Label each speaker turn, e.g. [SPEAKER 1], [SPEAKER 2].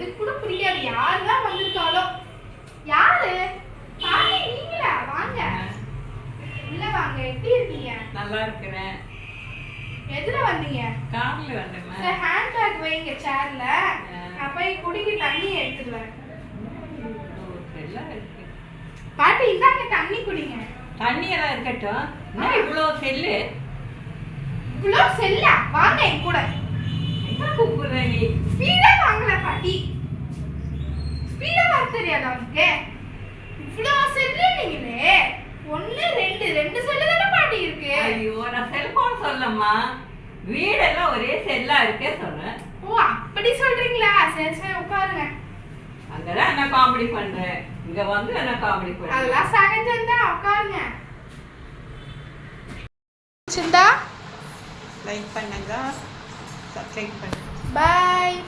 [SPEAKER 1] பிடிக்காது. யாரு தான் வந்திருக்காளோ. யாரு? பாட்டி நீங்களா? வாங்க. உள்ள வாங்க. எப்படி இருக்கீங்க?
[SPEAKER 2] நல்லா இருக்கிறேன்.
[SPEAKER 1] எதுல வந்தீங்க?
[SPEAKER 2] கார்ல வந்தேம்மா.
[SPEAKER 1] சார் ஹேண்ட் பேக் வைங்க சேர்ல நான் போய் குடிக்க தண்ணி எடுத்துட்டு வரேன். பாட்டி இந்தாங்க தண்ணி குடிங்க.
[SPEAKER 2] தண்ணி எல்லாம் இருக்கட்டும். என்ன இவ்வளோ செல்லு.
[SPEAKER 1] இவ்வளோ செல்லா? வாங்க என் கூட.
[SPEAKER 2] என்ன கூப்பிடுற நீ?
[SPEAKER 1] ஸ்பீடா பாட்டி ஸ்பீடா வர தெரியாதா உனக்கு? இவ்வளோ செல்லு நீங்களே? ஒண்ணு ரெண்டு ரெண்டு செல்லு தானே பாட்டி இருக்கு.
[SPEAKER 2] ஐயோ நான் செல்போன் சொல்லம்மா. வீடெல்லாம் ஒரே செல்லா இருக்கே சொன்னேன்
[SPEAKER 1] ஓ அப்படி சொல்றீங்களா? சரி சரி உட்காருங்க.
[SPEAKER 2] அங்கதான் என்ன காமெடி பண்றேன் இங்க வந்து என்ன காமெடி பண்றேன்
[SPEAKER 1] அதெல்லாம் சகஜம்தான். உட்காருங்க. சிந்தா
[SPEAKER 2] லைக் பண்ணுங்க. சப்ஸ்கிரைப் பண்ணுங்க.
[SPEAKER 1] பாய்